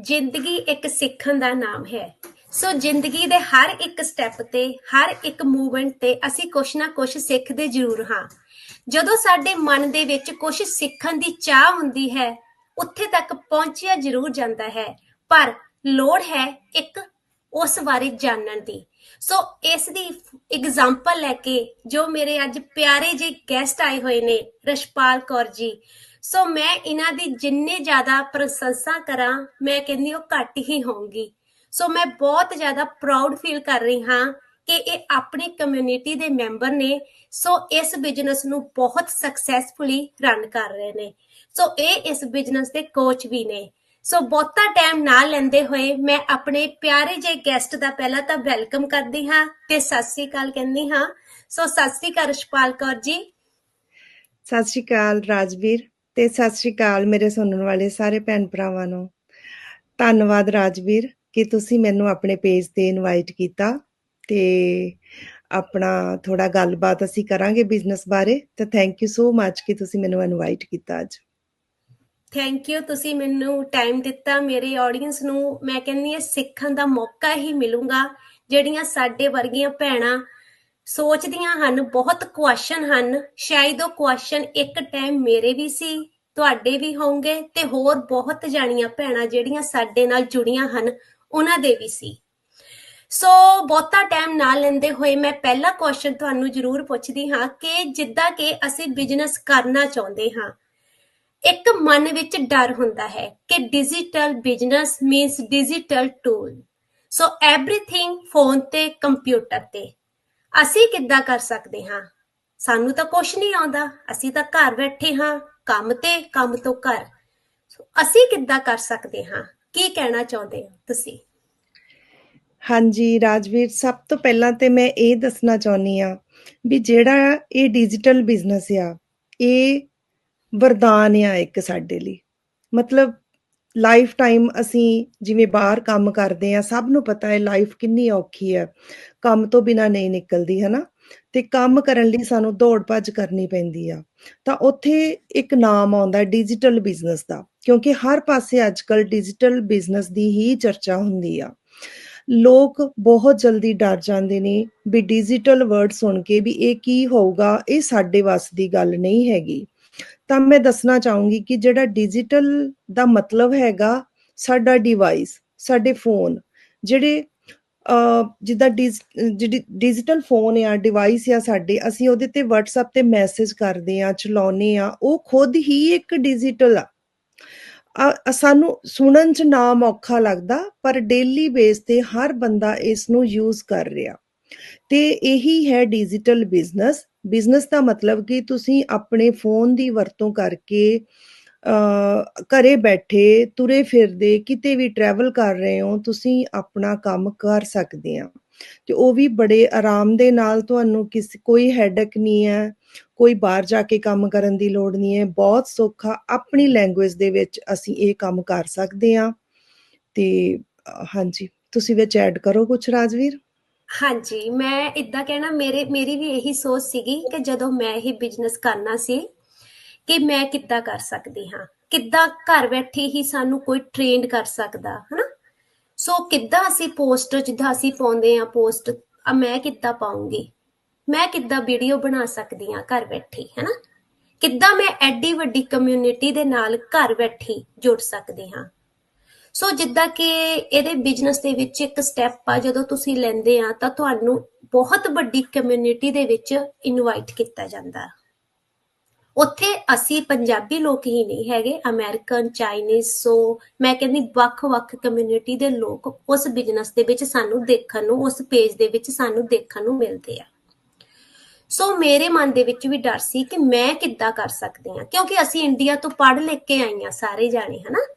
ਜ਼ਿੰਦਗੀ ਇੱਕ ਸਿੱਖਣ ਦਾ ਨਾਮ ਹੈ। ਸੋ ਜ਼ਿੰਦਗੀ ਦੇ ਹਰ ਇੱਕ ਸਟੈਪ ਤੇ, ਹਰ ਇੱਕ ਮੂਵਮੈਂਟ ਤੇ ਅਸੀਂ ਕੁਛ ਨਾ ਕੁਛ ਸਿੱਖਦੇ ਜ਼ਰੂਰ ਹਾਂ। ਜਦੋਂ ਸਾਡੇ ਮਨ ਦੇ ਵਿੱਚ ਕੁਛ ਸਿੱਖਣ ਦੀ ਚਾਹ ਹੁੰਦੀ ਹੈ, ਉੱਥੇ ਤੱਕ ਪਹੁੰਚਿਆ ਜ਼ਰੂਰ ਜਾਂਦਾ ਹੈ। ਪਰ ਲੋੜ ਹੈ ਇੱਕ ਉਸ ਬਾਰੇ ਜਾਣਨ ਦੀ। ਸੋ ਇਸ ਦੀ ਐਗਜ਼ਾਮਪਲ ਲੈ ਕੇ ਜੋ ਮੇਰੇ ਅੱਜ ਪਿਆਰੇ ਜਿਹੇ ਗੈਸਟ ਆਏ ਹੋਏ ਨੇ, ਰਸ਼ਪਾਲ ਕੌਰ ਜੀ ਸੋ ਮੈਂ ਇਹਨਾਂ ਦੀ ਜਿੰਨੇ ਜ਼ਿਆਦਾ ਪ੍ਰਸ਼ੰਸਾ ਕਰਾਂ, ਮੈਂ ਕਹਿੰਦੀ ਉਹ ਘੱਟ ਹੀ ਹੋਊਗੀ ਸੋ ਮੈਂ ਬਹੁਤ ਜ਼ਿਆਦਾ ਪ੍ਰਾਊਡ ਫੀਲ ਕਰ ਰਹੀ ਹਾਂ ਕਿ ਇਹ ਆਪਣੀ ਕਮਿਊਨਿਟੀ ਦੇ ਮੈਂਬਰ ਨੇ ਸੋ ਇਸ ਬਿਜ਼ਨਸ ਨੂੰ ਬਹੁਤ ਸਕਸੈਸਫੁਲੀ ਰਨ ਕਰ ਰਹੇ ਨੇ। ਸੋ ਇਹ ਇਸ ਬਿਜ਼ਨਸ ਦੇ ਕੋਚ ਵੀ ਨੇ। ਸੋ ਬਹੁਤਾ ਟਾਈਮ ਨਾ ਲੈਂਦੇ ਹੋਏ ਮੈਂ ਆਪਣੇ ਪਿਆਰੇ ਜੇ ਗੈਸਟ ਦਾ ਪਹਿਲਾਂ ਤਾਂ ਵੈਲਕਮ ਕਰਦੀ ਹਾਂ ਤੇ ਸਤਿ ਸ੍ਰੀ ਅਕਾਲ ਕਹਿੰਦੀ ਹਾਂ। ਸੋ ਸਤਿ ਸ੍ਰੀ ਅਕਾਲ ਰਸ਼ਪਾਲ ਕੌਰ ਜੀ। ਸਤਿ ਸ਼੍ਰੀ ਅਕਾਲ ਰਾਜਵੀਰ। ਤੇ ਸਤਿ ਸ਼੍ਰੀ ਅਕਾਲ ਮੇਰੇ ਸੁਣਨ ਵਾਲੇ ਸਾਰੇ ਭੈਣ ਭਰਾਵਾਂ ਨੂੰ। ਧੰਨਵਾਦ ਰਾਜਵੀਰ ਕਿ ਤੁਸੀਂ ਮੈਨੂੰ ਆਪਣੇ ਪੇਜ ਤੇ ਇਨਵਾਈਟ ਕੀਤਾ ਤੇ ਆਪਣਾ ਥੋੜਾ ਗੱਲਬਾਤ ਅਸੀਂ ਕਰਾਂਗੇ ਬਿਜ਼ਨਸ ਬਾਰੇ। ਤੇ ਥੈਂਕ ਯੂ ਸੋ ਮੱਚ ਕਿ ਤੁਸੀਂ ਮੈਨੂੰ ਇਨਵਾਈਟ ਕੀਤਾ ਅੱਜ। ਥੈਂਕ ਯੂ ਤੁਸੀਂ ਮੈਨੂੰ ਟਾਈਮ ਦਿੱਤਾ ਮੇਰੇ ਆਡੀਅנס ਨੂੰ। ਮੈਂ ਕਹਿੰਦੀ ਹਾਂ ਸਿੱਖਣ ਦਾ ਮੌਕਾ ਹੀ ਮਿਲੂਗਾ। ਜਿਹੜੀਆਂ ਸਾਡੇ ਵਰਗੀਆਂ ਭੈਣਾਂ ਸੋਚਦੀਆਂ ਹਨ, ਬਹੁਤ ਕੁਐਸਚਨ ਹਨ। ਸ਼ਾਇਦ ਉਹ ਕੁਐਸਚਨ ਇੱਕ ਟਾਈਮ ਮੇਰੇ ਵੀ ਸੀ, ਤੁਹਾਡੇ ਵੀ ਹੋਣਗੇ ਤੇ ਹੋਰ ਬਹੁਤ ਜਾਣੀਆਂ ਭੈਣਾਂ ਜਿਹੜੀਆਂ ਸਾਡੇ ਨਾਲ ਜੁੜੀਆਂ ਹਨ, ਉਹਨਾਂ ਦੇ ਵੀ ਸੀ। ਸੋ ਬਹੁਤਾ ਟਾਈਮ ਨਾ ਲੈਂਦੇ ਹੋਏ ਮੈਂ ਪਹਿਲਾ ਕੁਐਸਚਨ ਤੁਹਾਨੂੰ ਜ਼ਰੂਰ ਪੁੱਛਦੀ ਹਾਂ ਕਿ ਜਿੱਦਾਂ ਕਿ ਅਸੀਂ ਬਿਜ਼ਨਸ ਕਰਨਾ ਚਾਹੁੰਦੇ ਹਾਂ, ਇੱਕ ਮਨ ਵਿੱਚ ਡਰ ਹੁੰਦਾ ਹੈ ਕਿ digital business means digital tool so everything phone ਤੇ ਕੰਪਿਊਟਰ ਤੇ। ਅਸੀਂ ਕਿੱਦਾਂ ਕਰ ਸਕਦੇ ਹਾਂ? ਸਾਨੂੰ ਤਾਂ ਕੁਝ ਨਹੀਂ ਆਉਂਦਾ। ਅਸੀਂ ਤਾਂ ਘਰ ਬੈਠੇ ਹਾਂ, ਕੰਮ ਤੇ, ਕੰਮ ਤੋਂ ਘਰ। ਅਸੀਂ ਕਿੱਦਾਂ ਕਰ ਸਕਦੇ ਹਾਂ? ਕੀ ਕਹਿਣਾ ਚਾਹੁੰਦੇ ਹੋ ਤੁਸੀਂ? ਹਾਂਜੀ, ਰਾਜਵੀਰ, ਸਭ ਤੋਂ ਪਹਿਲਾਂ ਤੇ ਮੈਂ ਇਹ ਦੱਸਣਾ ਚਾਹੁੰਦੀ ਆ ਵੀ ਜਿਹੜਾ ਇਹ ਡਿਜੀਟਲ ਬਿਜ਼ਨਸ ਆ, ਇਹ ਵਰਦਾਨ ਆ ਇੱਕ ਸਾਡੇ ਲਈ। ਮਤਲਬ ਲਾਈਫ ਟਾਈਮ ਅਸੀਂ ਜਿਵੇਂ ਬਾਹਰ ਕੰਮ ਕਰਦੇ ਆ ਸਭ ਨੂੰ ਪਤਾ ਹੈ ਲਾਈਫ ਕਿੰਨੀ ਔਖੀ ਹੈ। ਕੰਮ ਤੋਂ ਬਿਨਾ ਨਹੀਂ ਨਿਕਲਦੀ ਹੈ ਨਾ ਤੇ ਕੰਮ ਕਰਨ ਲਈ ਸਾਨੂੰ ਦੌੜ ਭੱਜ ਕਰਨੀ ਪੈਂਦੀ ਆ। ਤਾਂ ਉੱਥੇ ਇੱਕ ਨਾਮ ਆਉਂਦਾ ਡਿਜੀਟਲ ਬਿਜ਼ਨਸ ਦਾ, ਕਿਉਂਕਿ ਹਰ ਪਾਸੇ ਅੱਜਕੱਲ ਡਿਜੀਟਲ ਬਿਜ਼ਨਸ ਦੀ ਹੀ ਚਰਚਾ ਹੁੰਦੀ ਆ। ਲੋਕ ਬਹੁਤ ਜਲਦੀ ਡਰ ਜਾਂਦੇ ਨੇ ਵੀ ਡਿਜੀਟਲ ਵਰਡ ਸੁਣ ਕੇ ਵੀ ਇਹ ਕੀ ਹੋਊਗਾ, ਇਹ ਸਾਡੇ ਵੱਸ ਦੀ ਗੱਲ ਨਹੀਂ ਹੈਗੀ। ਤਾਂ ਮੈਂ ਦੱਸਣਾ ਚਾਹੂੰਗੀ ਕਿ ਜਿਹੜਾ ਡਿਜੀਟਲ ਦਾ ਮਤਲਬ ਹੈਗਾ ਸਾਡਾ ਡਿਵਾਈਸ ਸਾਡੇ ਫੋਨ ਜਿਹੜੇ ਅ ਜਿੱਦਾਂ ਜਿਹੜੀ ਡਿਜੀਟਲ ਫੋਨ ਆ ਡਿਵਾਈਸ ਆ ਸਾਡੇ, ਅਸੀਂ ਉਹਦੇ ਤੇ WhatsApp ਤੇ ਮੈਸੇਜ ਕਰਦੇ ਆ ਚਲਾਉਨੇ ਆ, ਉਹ ਖੁਦ ਹੀ ਇੱਕ ਡਿਜੀਟਲ ਆ। ਸਾਨੂੰ ਸੁਣਨ ਚ ਨਾਮ ਔਖਾ ਲੱਗਦਾ, ਪਰ ਡੇਲੀ ਬੇਸ ਤੇ ਹਰ ਬੰਦਾ ਇਸ ਨੂੰ ਯੂਜ਼ ਕਰ ਰਿਹਾ। ਤੇ ਇਹੀ ਹੈ ਡਿਜੀਟਲ ਬਿਜ਼ਨਸ ਬਿਜ਼ਨਸ ਦਾ ਮਤਲਬ ਕਿ ਤੁਸੀਂ ਆਪਣੇ ਫੋਨ ਦੀ ਵਰਤੋਂ ਕਰਕੇ ਅ ਘਰੇ ਬੈਠੇ, ਤੁਰੇ ਫਿਰਦੇ, ਕਿਤੇ ਵੀ ਟਰੈਵਲ ਕਰ ਰਹੇ ਹੋ, ਤੁਸੀਂ ਆਪਣਾ ਕੰਮ ਕਰ ਸਕਦੇ ਆ। ਤੇ ਉਹ ਵੀ ਬੜੇ ਆਰਾਮ ਦੇ ਨਾਲ ਤੁਹਾਨੂੰ ਕਿਸ, ਕੋਈ ਹੈਡਕ ਨਹੀਂ ਹੈ, ਕੋਈ ਬਾਹਰ ਜਾ ਕੇ ਕੰਮ ਕਰਨ ਦੀ ਲੋੜ ਨਹੀਂ ਹੈ। ਬਹੁਤ ਸੌਖਾ ਆਪਣੀ ਲੈਂਗੁਏਜ ਦੇ ਵਿੱਚ ਅਸੀਂ ਇਹ ਕੰਮ ਕਰ ਸਕਦੇ ਆ। ਤੇ ਹਾਂਜੀ, ਤੁਸੀਂ ਵਿੱਚ ਐਡ ਕਰੋ ਕੁਝ ਰਾਜਵੀਰ? ਹਾਂਜੀ, ਮੈਂ ਇੱਦਾਂ ਕਹਿਣਾ, ਮੇਰੇ, ਮੇਰੀ ਵੀ ਇਹੀ ਸੋਚ ਸੀਗੀ ਕਿ ਜਦੋਂ ਮੈਂ ਇਹ ਬਿਜ਼ਨਸ ਕਰਨਾ ਸੀ ਕਿ ਮੈਂ ਕਿੱਦਾਂ ਕਰ ਸਕਦੀ ਹਾਂ। ਕਿੱਦਾਂ ਘਰ ਬੈਠੇ ਹੀ ਸਾਨੂੰ ਕੋਈ ਟ੍ਰੇਨਡ ਕਰ ਸਕਦਾ, ਹਨਾ? ਸੋ ਕਿੱਦਾਂ ਅਸੀਂ ਪੋਸਟਰ ਜਿੱਦਾਂ ਅਸੀਂ ਪਾਉਂਦੇ ਆ ਪੋਸਟ ਆ ਮੈਂ ਕਿੱਦਾਂ ਪਾਉਂਗੀ? ਮੈਂ ਕਿੱਦਾਂ ਵੀਡੀਓ ਬਣਾ ਸਕਦੀ ਹਾਂ ਘਰ ਬੈਠੇ, ਹਨਾ? ਕਿੱਦਾਂ ਮੈਂ ਐਡੀ ਵੱਡੀ ਕਮਿਊਨਿਟੀ ਦੇ ਨਾਲ ਘਰ ਬੈਠੀ ਜੁੜ ਸਕਦੀ ਹਾਂ? ਸੋ ਜਿੱਦਾਂ ਕਿ ਇਹਦੇ ਬਿਜ਼ਨਸ ਦੇ ਵਿੱਚ ਇੱਕ ਸਟੈਪ ਆ, ਜਦੋਂ ਤੁਸੀਂ ਲੈਂਦੇ ਆ, ਤਾਂ ਤੁਹਾਨੂੰ ਬਹੁਤ ਵੱਡੀ ਕਮਿਊਨਿਟੀ ਦੇ ਵਿੱਚ ਇਨਵਾਈਟ ਕੀਤਾ ਜਾਂਦਾ। ਉੱਥੇ ਅਸੀਂ ਪੰਜਾਬੀ ਲੋਕ ਹੀ ਨਹੀਂ ਹੈਗੇ ਅਮਰੀਕਨ ਚਾਈਨੀਜ਼ ਸੋ ਮੈਂ ਕਹਿੰਦੀ ਵੱਖ-ਵੱਖ ਕਮਿਊਨਿਟੀ ਦੇ ਲੋਕ ਉਸ ਬਿਜ਼ਨਸ ਦੇ ਵਿੱਚ ਸਾਨੂੰ ਦੇਖਣ ਨੂੰ, ਉਸ ਪੇਜ ਦੇ ਵਿੱਚ ਸਾਨੂੰ ਦੇਖਣ ਨੂੰ ਮਿਲਦੇ ਆ। ਸੋ ਮੇਰੇ ਮਨ ਦੇ ਵਿੱਚ ਵੀ ਡਰ ਸੀ ਕਿ ਮੈਂ ਕਿੱਦਾਂ ਕਰ ਸਕਦੀ ਹਾਂ ਕਿਉਂਕਿ ਅਸੀਂ ਇੰਡੀਆ ਤੋਂ ਪੜ੍ਹ ਲਿਖ ਕੇ ਆਈਆਂ ਸਾਰੇ ਜਾਣੇ, ਹਨਾ?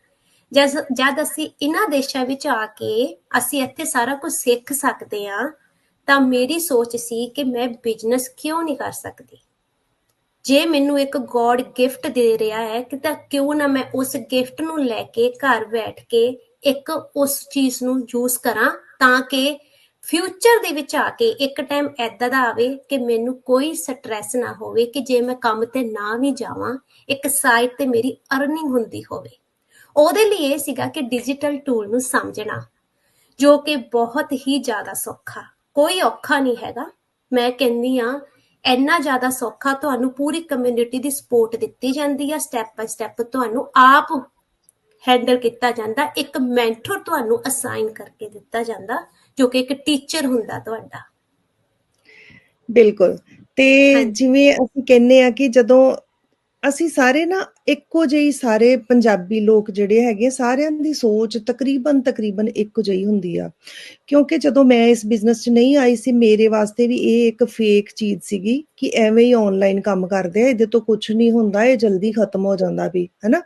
ਜਦ ਜਦ ਅਸੀਂ ਇਹਨਾਂ ਦੇਸ਼ਾਂ ਵਿੱਚ ਆ ਕੇ ਅਸੀਂ ਇੱਥੇ ਸਾਰਾ ਕੁਝ ਸਿੱਖ ਸਕਦੇ ਹਾਂ, ਤਾਂ ਮੇਰੀ ਸੋਚ ਸੀ ਕਿ ਮੈਂ ਬਿਜ਼ਨਸ ਕਿਉਂ ਨਹੀਂ ਕਰ ਸਕਦੀ? ਜੇ ਮੈਨੂੰ ਇੱਕ ਗੋਡ ਗਿਫਟ ਦੇ ਰਿਹਾ ਹੈ, ਕਿ ਤਾਂ ਕਿਉਂ ਨਾ ਮੈਂ ਉਸ ਗਿਫਟ ਨੂੰ ਲੈ ਕੇ ਘਰ ਬੈਠ ਕੇ ਇੱਕ ਉਸ ਚੀਜ਼ ਨੂੰ ਯੂਜ਼ ਕਰਾਂ, ਤਾਂ ਕਿ ਫਿਊਚਰ ਦੇ ਵਿੱਚ ਆ ਕੇ ਇੱਕ ਟਾਈਮ ਐਦਾਂ ਦਾ ਆਵੇ ਕਿ ਮੈਨੂੰ ਕੋਈ ਸਟ੍ਰੈਸ ਨਾ ਹੋਵੇ, ਕਿ ਜੇ ਮੈਂ ਕੰਮ ਤੇ ਨਾ ਵੀ ਜਾਵਾਂ, ਇੱਕ ਸਾਈਡ ਤੇ ਮੇਰੀ ਅਰਨਿੰਗ ਹੁੰਦੀ ਹੋਵੇ। ਉਹਦੇ ਲਈ ਇਹ ਸੀਗਾ ਕਿ ਡਿਜੀਟਲ ਟੂਲ ਨੂੰ ਸਮਝਣਾ ਜੋ ਕਿ ਬਹੁਤ ਹੀ ਜ਼ਿਆਦਾ ਸੌਖਾ। ਕੋਈ ਔਖਾ ਨਹੀਂ ਹੈਗਾ। ਮੈਂ ਕਹਿੰਦੀ ਆ ਇੰਨਾ ਜ਼ਿਆਦਾ ਸੌਖਾ ਤੁਹਾਨੂੰ ਪੂਰੀ ਕਮਿਊਨਿਟੀ ਦੀ ਸਪੋਰਟ ਦਿੱਤੀ ਜਾਂਦੀ ਆ। ਸਟੈਪ ਬਾਈ ਸਟੈਪ ਤੁਹਾਨੂੰ ਆਪ ਹੈਂਡਲ ਕੀਤਾ ਜਾਂਦਾ। ਇੱਕ ਮੈਂਟਰ ਤੁਹਾਨੂੰ ਅਸਾਈਨ ਕਰਕੇ ਦਿੱਤਾ ਜਾਂਦਾ ਜੋ ਕਿ ਇੱਕ ਟੀਚਰ ਹੁੰਦਾ ਤੁਹਾਡਾ। ਬਿਲਕੁਲ। ਤੇ। ਜਿਵੇਂ ਅਸੀਂ ਕਹਿੰਨੇ ਆ ਕਿ ਜਦੋਂ ਅਸੀਂ ਸਾਰੇ ਨਾ ਇੱਕੋ ਜਿਹੀ ਸਾਰੇ ਪੰਜਾਬੀ ਲੋਕ ਜਿਹੜੇ ਹੈਗੇ ਸਾਰਿਆਂ ਦੀ ਸੋਚ ਤਕਰੀਬਨ ਤਕਰੀਬਨ ਇੱਕੋ ਜਿਹੀ ਹੁੰਦੀ ਆ। ਕਿਉਂਕਿ ਜਦੋਂ ਮੈਂ ਇਸ ਬਿਜ਼ਨਸ 'ਚ ਨਹੀਂ ਆਈ ਸੀ, ਮੇਰੇ ਵਾਸਤੇ ਵੀ ਇਹ ਇੱਕ ਫੇਕ ਚੀਜ਼ ਸੀਗੀ ਕਿ ਐਵੇਂ ਹੀ ਆਨਲਾਈਨ ਕੰਮ ਕਰਦੇ ਆ, ਇਹਦੇ ਤੋਂ ਕੁਝ ਨਹੀਂ ਹੁੰਦਾ, ਇਹ ਜਲਦੀ ਖਤਮ ਹੋ ਜਾਂਦਾ ਵੀ, ਹੈਨਾ?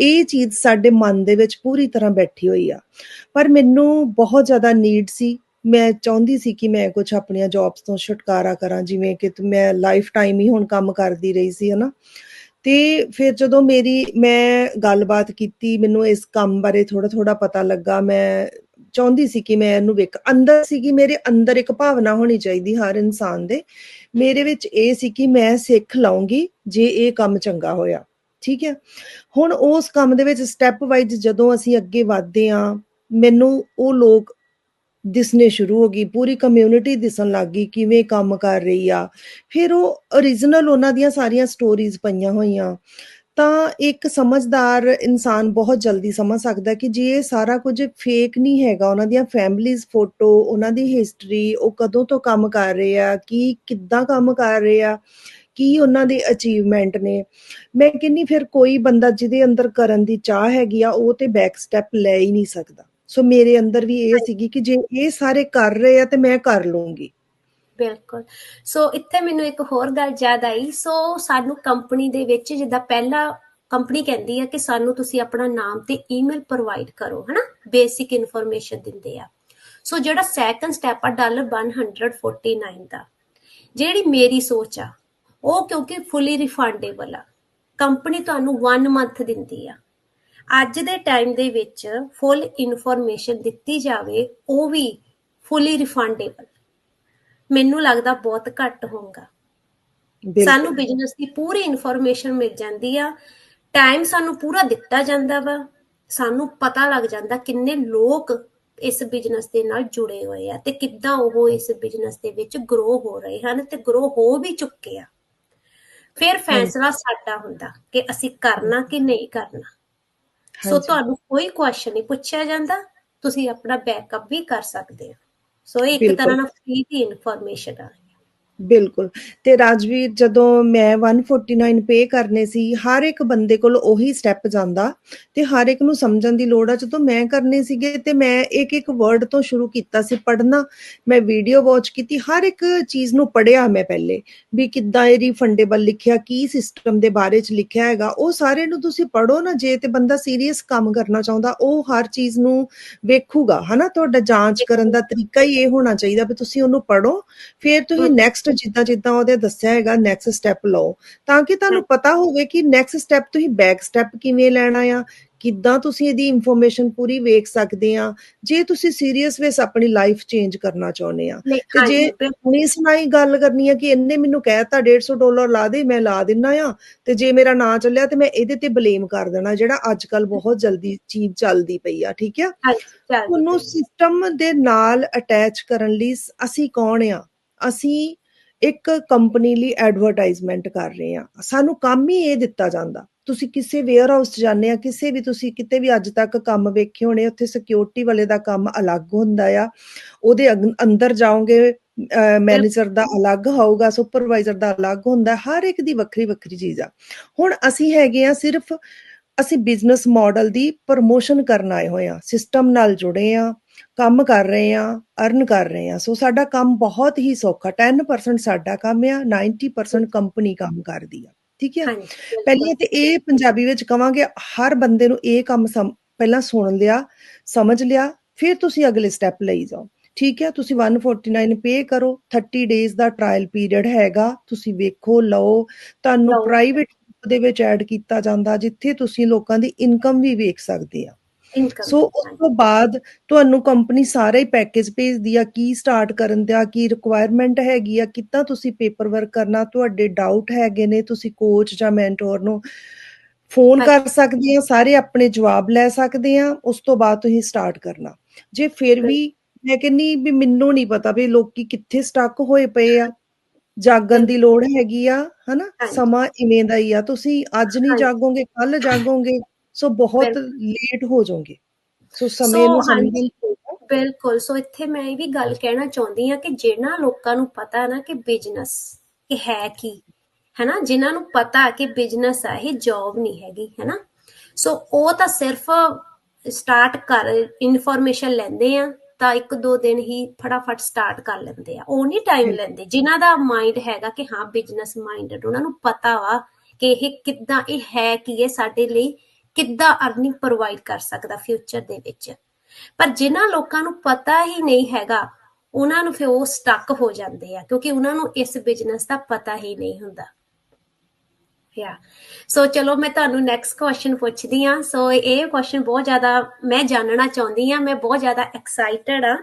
ਇਹ ਚੀਜ਼ ਸਾਡੇ ਮਨ ਦੇ ਵਿੱਚ ਪੂਰੀ ਤਰ੍ਹਾਂ ਬੈਠੀ ਹੋਈ ਆ। ਪਰ ਮੈਨੂੰ ਬਹੁਤ ਜ਼ਿਆਦਾ ਨੀਡ ਸੀ। ਮੈਂ ਚਾਹੁੰਦੀ ਸੀ ਕਿ ਮੈਂ ਕੁਝ ਆਪਣੀਆਂ ਜੌਬਸ ਤੋਂ ਛੁਟਕਾਰਾ ਕਰਾਂ, ਜਿਵੇਂ ਕਿ ਮੈਂ ਲਾਈਫ ਟਾਈਮ ਹੀ ਹੁਣ ਕੰਮ ਕਰਦੀ ਰਹੀ ਸੀ, ਹਨਾ? ਤੇ ਫਿਰ ਜਦੋਂ ਮੇਰੀ, ਮੈਂ ਗੱਲਬਾਤ ਕੀਤੀ, ਮੈਨੂੰ ਇਸ ਕੰਮ ਬਾਰੇ ਥੋੜਾ ਥੋੜਾ ਪਤਾ ਲੱਗਾ, ਮੈਂ ਚਾਹੁੰਦੀ ਸੀ ਕਿ ਮੈਂ ਇਹਨੂੰ ਵੇਖ, ਅੰਦਰ ਸੀ ਕਿ ਮੇਰੇ ਅੰਦਰ ਇੱਕ ਭਾਵਨਾ ਹੋਣੀ ਚਾਹੀਦੀ ਹਰ ਇਨਸਾਨ ਦੇ। ਮੇਰੇ ਵਿੱਚ ਇਹ ਸੀ ਕਿ ਮੈਂ ਸਿੱਖ ਲਵਾਂਗੀ ਜੇ ਇਹ ਕੰਮ ਚੰਗਾ ਹੋਇਆ, ਠੀਕ ਹੈ? ਹੁਣ ਉਸ ਕੰਮ ਦੇ ਵਿੱਚ ਸਟੈਪ ਵਾਈਜ਼ ਜਦੋਂ ਅਸੀਂ ਅੱਗੇ ਵਧਦੇ ਆ ਮੈਨੂੰ ਉਹ ਲੋਕ ਦਿਸਨੇ ਸ਼ੁਰੂ ਹੋ ਗਈ, ਪੂਰੀ ਕਮਿਊਨਿਟੀ ਦਿਸਣ ਲੱਗ ਗਈ, ਕਿਵੇਂ ਕੰਮ ਕਰ ਰਹੀ ਆ। ਫਿਰ ਉਹ origignal ਉਹਨਾਂ ਦੀਆਂ ਸਾਰੀਆਂ ਸਟੋਰੀਜ਼ ਪਈਆਂ ਹੋਈਆਂ। ਤਾਂ ਇੱਕ ਸਮਝਦਾਰ ਇਨਸਾਨ ਬਹੁਤ ਜਲਦੀ ਸਮਝ ਸਕਦਾ ਕਿ ਜੇ ਇਹ ਸਾਰਾ ਕੁਝ ਫੇਕ ਨਹੀਂ ਹੈਗਾ, ਉਹਨਾਂ ਦੀਆਂ ਫੈਮਲੀਜ਼ ਫੋਟੋ ਉਹਨਾਂ ਦੀ ਹਿਸਟਰੀ ਉਹ ਕਦੋਂ ਤੋਂ ਕੰਮ ਕਰ ਰਹੇ ਆ, ਕੀ ਕਿੱਦਾਂ ਕੰਮ ਕਰ ਰਹੇ ਆ, ਕੀ ਉਹਨਾਂ ਦੇ ਅਚੀਵਮੈਂਟ ਨੇ। ਮੈਂ ਕਹਿੰਨੀ ਫਿਰ ਕੋਈ ਬੰਦਾ ਜਿਹਦੇ ਅੰਦਰ ਕਰਨ ਦੀ ਚਾਹ ਹੈਗੀ ਆ, ਉਹ ਤੇ ਬੈਕ ਸਟੈਪ ਲੈ ਹੀ ਨਹੀਂ ਸਕਦਾ। ਸੋ ਮੇਰੇ ਅੰਦਰ ਵੀ ਇਹ ਸੀਗੀ ਕਿ ਜੇ ਇਹ ਸਾਰੇ ਕਰ ਰਹੇ ਆ ਤੇ ਮੈਂ ਕਰ ਲੂੰਗੀ। ਬਿਲਕੁਲ। ਸੋ ਇੱਥੇ ਮੈਨੂੰ ਇੱਕ ਹੋਰ ਗੱਲ ਯਾਦ ਆਈ। ਸੋ ਸਾਨੂੰ ਕੰਪਨੀ ਦੇ ਵਿੱਚ ਜਿੱਦਾਂ ਪਹਿਲਾ ਕੰਪਨੀ ਕਹਿੰਦੀ ਆ ਕਿ ਸਾਨੂੰ ਤੁਸੀਂ ਆਪਣਾ ਨਾਮ ਤੇ ਈਮੇਲ ਪ੍ਰੋਵਾਈਡ ਕਰੋ, ਹਨਾ? ਬੇਸਿਕ ਇਨਫੋਰਮੇਸ਼ਨ ਦਿੰਦੇ ਆ। ਸੋ ਜਿਹੜਾ ਸੈਕੰਡ ਸਟੈਪ ਆ ਡਾਲਰ 149 ਦਾ। ਜਿਹੜੀ ਮੇਰੀ ਸੋਚ ਆ, ਉਹ ਕਿਉਂਕਿ ਫੁੱਲੀ ਰਿਫੰਡੇਬਲ ਆ। ਕੰਪਨੀ ਤੁਹਾਨੂੰ 1 ਮੰਥ ਦਿੰਦੀ ਆ। ਅੱਜ ਦੇ ਟਾਈਮ ਦੇ ਵਿੱਚ ਫੁੱਲ ਇਨਫੋਰਮੇਸ਼ਨ ਦਿੱਤੀ ਜਾਵੇ ਉਹ ਵੀ ਫੁੱਲੀ ਰਿਫੰਡੇਬਲ ਮੈਨੂੰ ਲੱਗਦਾ ਬਹੁਤ ਘੱਟ ਹੋਊਗਾ। ਸਾਨੂੰ ਬਿਜ਼ਨਸ ਦੀ ਪੂਰੀ ਇਨਫੋਰਮੇਸ਼ਨ ਮਿਲ ਜਾਂਦੀ ਆ। ਟਾਈਮ ਸਾਨੂੰ ਪੂਰਾ ਦਿੱਤਾ ਜਾਂਦਾ ਵਾ। ਸਾਨੂੰ ਪਤਾ ਲੱਗ ਜਾਂਦਾ ਕਿੰਨੇ ਲੋਕ ਇਸ ਬਿਜ਼ਨਸ ਦੇ ਨਾਲ ਜੁੜੇ ਹੋਏ ਆ ਤੇ ਕਿੱਦਾਂ ਉਹ ਇਸ ਬਿਜ਼ਨਸ ਦੇ ਵਿੱਚ ਗਰੋ ਹੋ ਰਹੇ ਹਨ ਤੇ ਗਰੋ ਹੋ ਵੀ ਚੁੱਕੇ ਆ। ਫਿਰ ਫੈਸਲਾ ਸਾਡਾ ਹੁੰਦਾ ਕਿ ਅਸੀਂ ਕਰਨਾ ਕਿ ਨਹੀਂ ਕਰਨਾ। ਸੋ ਹਾਂਜੀ ਤੁਹਾਨੂੰ ਕੋਈ ਕੁਐਸਚਨ ਨਹੀਂ ਪੁੱਛਿਆ ਜਾਂਦਾ ਤੁਸੀਂ ਆਪਣਾ ਬੈਕਅਪ ਵੀ ਕਰ ਸਕਦੇ ਹੋ। ਸੋ ਇਹ ਇੱਕ ਬਿਲਕੁਲ। ਤਰ੍ਹਾਂ ਨਾਲ ਫ੍ਰੀ ਦੀ ਇਨਫੋਰਮੇਸ਼ਨ ਆ। ਬਿਲਕੁਲ। ਤੇ ਰਾਜਵੀਰ ਜਦੋਂ ਮੈਂ 149 ਪੇ ਕਰਨੇ ਸੀ ਹਰ ਇੱਕ ਬੰਦੇ ਕੋਲ ਉਹੀ ਸਟੈਪ ਜਾਂਦਾ ਤੇ ਹਰ ਇੱਕ ਨੂੰ ਸਮਝਣ ਦੀ ਲੋੜ ਆ। ਜਦੋਂ ਮੈਂ ਕਰਨੇ ਸੀਗੇ ਤੇ ਮੈਂ ਇੱਕ ਇੱਕ ਵਰਡ ਤੋਂ ਸ਼ੁਰੂ ਕੀਤਾ ਸੀ ਪੜ੍ਹਨਾ। ਮੈਂ ਵੀਡੀਓ ਵਾਚ ਕੀਤੀ ਹਰ ਇੱਕ ਚੀਜ਼ ਨੂੰ ਪੜ੍ਹਿਆ ਮੈਂ ਪਹਿਲੇ ਵੀ ਕਿੱਦਾਂ ਇਹ ਰਿਫੰਡੇਬਲ ਲਿਖਿਆ ਕੀ ਸਿਸਟਮ ਦੇ ਬਾਰੇ ਚ ਲਿਖਿਆ ਹੈਗਾ। ਉਹ ਸਾਰੇ ਨੂੰ ਤੁਸੀਂ ਪੜੋ ਨਾ ਜੇ ਤੇ ਬੰਦਾ ਸੀਰੀਅਸ ਕੰਮ ਕਰਨਾ ਚਾਹੁੰਦਾ ਉਹ ਹਰ ਚੀਜ਼ ਨੂੰ ਵੇਖੂਗਾ ਹਨਾ? ਤੁਹਾਡਾ ਜਾਂਚ ਕਰਨ ਦਾ ਤਰੀਕਾ ਹੀ ਇਹ ਹੋਣਾ ਚਾਹੀਦਾ ਵੀ ਤੁਸੀਂ ਉਹਨੂੰ ਪੜੋ ਫਿਰ ਤੁਸੀਂ ਨੈਕਸਟ ਜਿੱਦਾਂ ਜਿੱਦਾਂ ਉਹਦੇ ਦੱਸਿਆ ਹੈਗਾ ਨੈਕਸਟ ਸਟੈਪ ਲਓ ਤਾਂ ਕਿ ਤੁਹਾਨੂੰ ਪਤਾ ਹੋਵੇ ਕਿ ਨੈਕਸਟ ਸਟੈਪ ਤੁਸੀਂ ਬੈਕ ਸਟੈਪ ਕਿਵੇਂ ਲੈਣਾ ਆ ਕਿੱਦਾਂ ਤੁਸੀਂ ਇਹਦੀ ਇਨਫੋਰਮੇਸ਼ਨ ਪੂਰੀ ਵੇਖ ਸਕਦੇ ਆ ਜੇ ਤੁਸੀਂ ਸੀਰੀਅਸ ਵੇਸ ਆਪਣੀ ਲਾਈਫ ਚੇਂਜ ਕਰਨਾ ਚਾਹੁੰਦੇ ਆ। ਤੇ ਜੇ ਹੁਣੀ ਸੁਣਾਈ ਗੱਲ ਕਰਨੀ ਆ ਕਿ ਇਹਨੇ ਮੈਨੂੰ ਕਹਿਤਾ 150 ਡਾਲਰ ਲਾ ਦੇ ਮੈਂ ਲਾ ਦਿੰਨਾ ਆ ਤੇ ਜੇ ਮੇਰਾ ਨਾਂ ਚੱਲਿਆ ਤੇ ਮੈਂ ਇਹਦੇ ਤੇ ਬਲੇਮ ਕਰ ਦੇਣਾ ਜਿਹੜਾ ਅੱਜ ਕੱਲ ਬਹੁਤ ਜਲਦੀ ਚੀਜ਼ ਚੱਲਦੀ ਪਈ ਆ ਠੀਕ ਆ? ਤੁਹਾਨੂੰ ਸਿਸਟਮ ਦੇ ਨਾਲ ਅਟੈਚ ਕਰਨ ਲਈ ਅਸੀਂ ਕੌਣ ਆ? ਅਸੀਂ ਇੱਕ ਕੰਪਨੀ ਲਈ ਐਡਵਰਟਾਈਜ਼ਮੈਂਟ ਕਰ ਰਹੇ ਆ ਸਾਨੂੰ ਕੰਮ ਹੀ ਇਹ ਦਿੱਤਾ ਜਾਂਦਾ। ਤੁਸੀਂ ਕਿਸੇ ਵੇਅਰ ਹਾਊਸ ਜਾਂਦੇ ਆ ਕਿਸੇ ਵੀ ਤੁਸੀਂ ਕਿਤੇ ਵੀ ਅੱਜ ਤੱਕ ਕੰਮ ਵੇਖੇ ਹੋਣੇ, ਉੱਥੇ ਸਿਕਿਉਰਿਟੀ ਵਾਲੇ ਦਾ ਕੰਮ ਅਲੱਗ ਹੁੰਦਾ ਆ। ਉਹਦੇ ਅੰਦਰ ਜਾਓਗੇ ਮੈਨੇਜਰ ਦਾ ਅਲੱਗ ਹੋਊਗਾ ਸੁਪਰਵਾਈਜ਼ਰ ਦਾ ਅਲੱਗ ਹੁੰਦਾ, ਹਰ ਇੱਕ ਦੀ ਵੱਖਰੀ ਵੱਖਰੀ ਚੀਜ਼ ਆ। ਹੁਣ ਅਸੀਂ ਹੈਗੇ ਆ ਸਿਰਫ, ਅਸੀਂ ਬਿਜ਼ਨਸ ਮਾਡਲ ਦੀ ਪ੍ਰਮੋਸ਼ਨ ਕਰਨ ਆਏ ਹੋਏ ਆ ਸਿਸਟਮ ਨਾਲ ਜੁੜੇ ਆ ਕੰਮ ਕਰ ਰਹੇ ਆ ਅਰਨ ਕਰ ਰਹੇ ਆ ਸੋ ਸਾਡਾ ਕੰਮ ਬਹੁਤ ਹੀ ਸੌਖਾ 10% ਸਾਡਾ ਕੰਮ ਆ 90% ਕੰਪਨੀ ਕੰਮ ਕਰਦੀ ਆ। ਠੀਕ ਹੈ ਹਾਂਜੀ ਪਹਿਲੇ ਤੇ ਇਹ ਪੰਜਾਬੀ ਵਿੱਚ ਕਵਾਂਗੇ ਹਰ ਬੰਦੇ ਨੂੰ ਇਹ ਕੰਮ ਪਹਿਲਾਂ ਸੁਣ ਲਿਆ ਸਮਝ ਲਿਆ ਫਿਰ ਤੁਸੀਂ ਅਗਲੇ ਸਟੈਪ ਲਈ ਜਾਓ। ਠੀਕ ਹੈ ਤੁਸੀਂ 149 ਪੇ ਕਰੋ 30 ਡੇਜ਼ ਦਾ ਟ੍ਰਾਇਲ ਪੀਰੀਅਡ ਹੈਗਾ ਤੁਸੀਂ ਵੇਖੋ ਲਓ। ਤੁਹਾਨੂੰ। ਪ੍ਰਾਈਵੇਟ ਦੇ ਵਿੱਚ ਐਡ ਕੀਤਾ ਜਾਂਦਾ ਜਿੱਥੇ ਤੁਸੀਂ ਲੋਕਾਂ ਦੀ ਇਨਕਮ ਵੀ ਵੇਖ ਸਕਦੇ ਆ। ਸੋ ਉਸ ਤੋਂ ਬਾਅਦ ਤੁਹਾਨੂੰ ਕੰਪਨੀ ਸਾਰਾ ਹੀ ਪੈਕੇਜ ਭੇਜਦੀ ਆ ਕੀ ਸਟਾਰਟ ਕਰਨ ਦਾ ਕੀ ਰਿਕੁਆਇਰਮੈਂਟ ਹੈਗੀ ਆ ਕਿੱਦਾਂ ਤੁਸੀਂ ਪੇਪਰ ਵਰਕ ਕਰਨਾ ਤੁਹਾਡੇ ਡਾਊਟ ਹੈਗੇ ਨੇ ਤੁਸੀਂ ਕੋਚ ਜਾਂ ਮੈਂਟੋਰ ਨੂੰ ਫੋਨ। ਕਰ ਸਕਦੇ ਆ ਸਾਰੇ ਆਪਣੇ ਜਵਾਬ ਲੈ ਸਕਦੇ ਆ ਉਸ ਤੋਂ ਬਾਅਦ ਤੁਸੀਂ ਸਟਾਰਟ ਕਰਨਾ ਜੇ ਫਿਰ ਵੀ ਮੈਂ ਕਹਿੰਨੀ ਵੀ ਮੈਨੂੰ ਨਹੀਂ ਪਤਾ ਵੀ ਲੋਕੀ ਕਿੱਥੇ ਸਟਕ ਹੋਏ ਪਏ ਆ ਜਾਗਣ ਦੀ ਲੋੜ ਹੈਗੀ ਆ ਹਨਾ। ਸਮਾਂ ਇਵੇਂ ਦਾ ਹੀ ਆ ਤੁਸੀਂ ਅੱਜ ਨਹੀਂ। ਜਾਗੋਗੇ ਕੱਲ ਜਾਗੋਗੇ ਸੋ ਬਹੁਤ। ਲੇਟ ਹੋ ਜਾਓਗੇ ਸੋ ਸਮੇਂ ਨੂੰ। ਸਮਝਣ ਬਿਲਕੁਲ ਸੋ ਇੱਥੇ ਮੈਂ ਇਹ ਵੀ ਗੱਲ ਕਹਿਣਾ ਚਾਹੁੰਦੀ ਆ ਕਿ ਜਿਹਨਾਂ ਲੋਕਾਂ ਨੂੰ ਪਤਾ ਨਾ ਕਿ ਬਿਜ਼ਨਸ ਇਹ ਹੈ ਕੀ ਹੈਨਾ ਜਿਨ੍ਹਾਂ ਨੂੰ ਪਤਾ ਕਿ ਬਿਜ਼ਨਸ ਆ ਇਹ ਜੌਬ ਨਹੀਂ ਹੈਗੀ ਹੈਨਾ ਸੋ ਉਹ ਤਾਂ ਸਿਰਫ ਸਟਾਰਟ ਕਰ ਇਨਫੋਰਮੇਸ਼ਨ ਲੈਂਦੇ ਆ ਤਾਂ ਇੱਕ ਦੋ ਦਿਨ ਹੀ ਫਟਾਫਟ ਸਟਾਰਟ ਕਰ ਲੈਂਦੇ ਆ ਉਹ ਨਹੀਂ ਟਾਈਮ। ਲੈਂਦੇ ਜਿਨ੍ਹਾਂ ਦਾ ਮਾਈਂਡ ਹੈਗਾ ਕਿ ਹਾਂ ਬਿਜ਼ਨਸ ਮਾਈਂਡਡ ਉਹਨਾਂ ਨੂੰ ਪਤਾ ਵਾ ਕਿ ਇਹ ਕਿੱਦਾਂ ਇਹ ਹੈ ਕੀ ਇਹ ਸਾਡੇ ਲਈ ਕਿੱਦਾਂ ਅਰਨਿੰਗ ਪ੍ਰੋਵਾਈਡ ਕਰ ਸਕਦਾ ਫਿਊਚਰ ਦੇ ਵਿੱਚ? ਪਰ ਜਿਨ੍ਹਾਂ ਲੋਕਾਂ ਨੂੰ ਪਤਾ ਹੀ ਨਹੀਂ ਹੈਗਾ, ਉਹਨਾਂ ਨੂੰ ਫਿਰ ਉਹ ਸਟਕ ਹੋ ਜਾਂਦੇ ਆ, ਕਿਉਂਕਿ ਉਹਨਾਂ ਨੂੰ ਇਸ ਬਿਜ਼ਨਸ ਦਾ ਪਤਾ ਹੀ ਨਹੀਂ ਹੁੰਦਾ। ਯਾ ਸੋ ਚਲੋ ਮੈਂ ਤੁਹਾਨੂੰ ਨੈਕਸਟ ਕੁਐਸਚਨ ਪੁੱਛਦੀ ਆ ਸੋ ਇਹ ਕੁਐਸਚਨ ਬਹੁਤ ਜ਼ਿਆਦਾ ਮੈਂ ਜਾਣਨਾ ਚਾਹੁੰਦੀ ਆ ਮੈਂ ਬਹੁਤ ਜ਼ਿਆਦਾ ਐਕਸਾਈਟਡ ਆ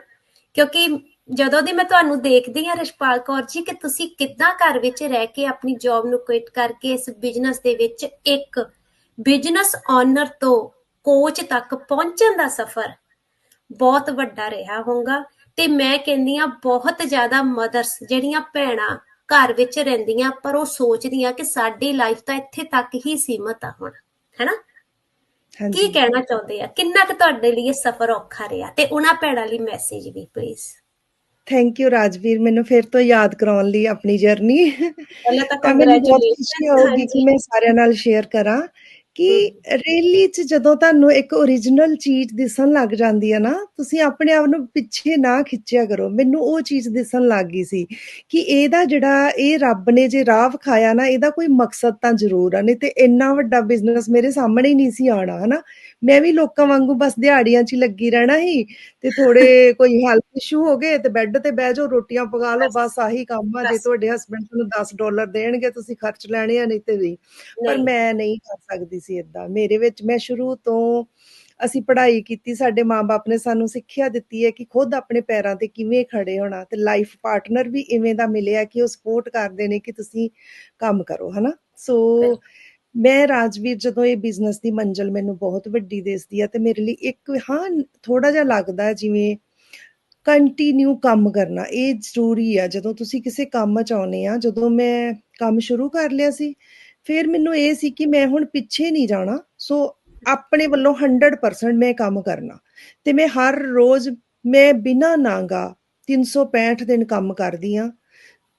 ਕਿਉਂਕਿ ਜਦੋਂ ਦੀ ਮੈਂ ਤੁਹਾਨੂੰ ਦੇਖਦੀ ਆ ਰਿਸ਼ਪਾਲ ਕੌਰ ਜੀ, ਕਿ ਤੁਸੀਂ ਕਿੱਦਾਂ ਘਰ ਵਿੱਚ ਰਹਿ ਕੇ ਆਪਣੀ ਜੌਬ ਨੂੰ ਕੁਇਟ ਕਰਕੇ ਇਸ ਬਿਜ਼ਨਸ ਦੇ ਵਿੱਚ ਇੱਕ ਬਿਜ਼ਨਸ ਓਨਰ ਤੋਂ ਕੋਚ ਤੱਕ ਪਹੁੰਚਣ ਦਾ ਸਫ਼ਰ ਬਹੁਤ ਵੱਡਾ ਰਿਹਾ ਹੋਊਗਾ ਤੇ ਮੈਂ ਕਹਿੰਦੀ ਆ ਬਹੁਤ ਜ਼ਿਆਦਾ ਮਦਰਸ ਜਿਹੜੀਆਂ ਭੈਣਾਂ ਘਰ ਵਿੱਚ ਰਹਿੰਦੀਆਂ ਪਰ ਉਹ ਸੋਚਦੀਆਂ ਕਿ ਸਾਡੀ ਲਾਈਫ ਤਾਂ ਇੱਥੇ ਤੱਕ ਹੀ ਸੀਮਤ ਆ ਹੁਣ ਹੈਨਾ? ਕੀ ਕਹਿਣਾ ਚਾਹੁੰਦੇ ਆ? ਕਿੰਨਾ ਕੁ ਤੁਹਾਡੇ ਲਈ ਇਹ ਸਫ਼ਰ ਔਖਾ ਰਿਹਾ ਤੇ ਉਹਨਾਂ ਭੈਣਾਂ ਲਈ ਮੈਸੇਜ ਵੀ ਪਲੀਜ਼ ਥੈਂਕ ਯੂ ਰਾਜਵੀਰ ਮੈਨੂੰ ਫਿਰ ਤੋਂ ਯਾਦ ਕਰਾਉਣ ਲਈ ਆਪਣੀ ਜਰਨੀ ਪਹਿਲਾਂ ਤਾਂ ਕੰਗ੍ਰੈਚੁਲੇਸ਼ਨ ਕਿ ਮੈਂ ਸਾਰਿਆਂ ਨਾਲ ਸ਼ੇਅਰ ਕਰਾਂ। ਕਿ ਰੈਲੀ 'ਚ ਜਦੋਂ ਤੁਹਾਨੂੰ ਇੱਕ ਓਰੀਜਨਲ ਚੀਜ਼ ਦਿਸਣ ਲੱਗ ਜਾਂਦੀ ਹੈ ਨਾ ਤੁਸੀਂ ਆਪਣੇ ਆਪ ਨੂੰ ਪਿੱਛੇ ਨਾ ਖਿੱਚਿਆ ਕਰੋ। ਮੈਨੂੰ ਉਹ ਚੀਜ਼ ਦਿਸਣ ਲੱਗ ਗਈ ਸੀ ਕਿ ਇਹਦਾ ਜਿਹੜਾ ਇਹ ਰੱਬ ਨੇ ਜੇ ਰਾਹ ਵਿਖਾਇਆ ਨਾ ਇਹਦਾ ਕੋਈ ਮਕਸਦ ਤਾਂ ਜ਼ਰੂਰ ਆ ਨਹੀਂ ਤੇ ਇੰਨਾ ਵੱਡਾ ਬਿਜ਼ਨਸ ਮੇਰੇ ਸਾਹਮਣੇ ਹੀ ਨਹੀਂ ਸੀ ਆਣਾ ਹਨਾ? ਮੈਂ ਵੀ ਲੋਕਾਂ ਵਾਂਗੂ ਬਸ ਦਿਹਾੜੀਆਂ 'ਚ ਹੀ ਲੱਗੀ ਰਹਿਣਾ ਸੀ ਤੇ ਥੋੜੇ ਕੋਈ ਹੈਲਥ ਇਸ਼ੂ ਹੋ ਗਏ ਤੇ ਬੈੱਡ ਤੇ ਬਹਿ ਜਾਓ ਰੋਟੀਆਂ ਪਕਾ ਲਓ ਬਸ ਆਹੀ ਕੰਮ ਆ ਜੇ। ਤੁਹਾਡੇ ਹਸਬੰਡ ਤੁਹਾਨੂੰ 10 ਡਾਲਰ ਦੇਣਗੇ ਤੁਸੀਂ ਖਰਚ ਲੈਣੇ ਆ ਨਹੀਂ ਤੇ ਨਹੀਂ ਪਰ ਮੈਂ ਨਹੀਂ ਕਰ ਸਕਦੀ ਸੀ ਇਦਾਂ ਮੇਰੇ ਵਿੱਚ ਮੈਂ ਸ਼ੁਰੂ ਤੋਂ ਅਸੀਂ ਪੜ੍ਹਾਈ ਕੀਤੀ ਸਾਡੇ ਮਾਪੇ ਨੇ ਸਾਨੂੰ ਸਿੱਖਿਆ ਦਿੱਤੀ ਹੈ ਕਿ ਖੁਦ ਆਪਣੇ ਪੈਰਾਂ ਤੇ ਕਿਵੇਂ ਖੜੇ ਹੋਣਾ ਤੇ ਲਾਈਫ ਪਾਰਟਨਰ ਵੀ ਇਵੇਂ ਦਾ ਮਿਲਿਆ ਕਿ ਉਹ ਸਪੋਰਟ ਕਰਦੇ ਨੇ ਕਿ ਤੁਸੀਂ ਕੰਮ ਕਰੋ ਹਨਾ ਸੋ। ਮੈਂ ਰਾਜਵੀਰ ਜਦੋਂ ਇਹ ਬਿਜ਼ਨਸ ਦੀ ਮੰਜ਼ਲ ਮੈਨੂੰ ਬਹੁਤ ਵੱਡੀ ਦਿਸਦੀ ਆ ਤੇ ਮੇਰੇ ਲਈ ਇੱਕ, ਹਾਂ ਥੋੜਾ ਜਿਹਾ ਲੱਗਦਾ ਜਿਵੇਂ ਕੰਟੀਨਿਊ ਕੰਮ ਕਰਨਾ, ਇਹ ਜ਼ਰੂਰੀ ਆ। ਜਦੋਂ ਤੁਸੀਂ ਕਿਸੇ ਕੰਮ ਚ ਆਉਨੇ ਆ, ਜਦੋਂ ਮੈਂ ਕੰਮ ਸ਼ੁਰੂ ਕਰ ਲਿਆ ਸੀ, ਫਿਰ ਮੈਨੂੰ ਇਹ ਸੀ ਕਿ ਮੈਂ ਹੁਣ ਪਿੱਛੇ ਨਹੀਂ ਜਾਣਾ। ਸੋ ਆਪਣੇ ਵੱਲੋਂ 100% ਮੈਂ ਕੰਮ ਕਰਨਾ। ਤੇ ਮੈਂ ਹਰ ਰੋਜ਼, ਮੈਂ ਬਿਨਾਂ ਨਾਗਾ 365 ਦਿਨ ਕੰਮ ਕਰਦੀ ਆ।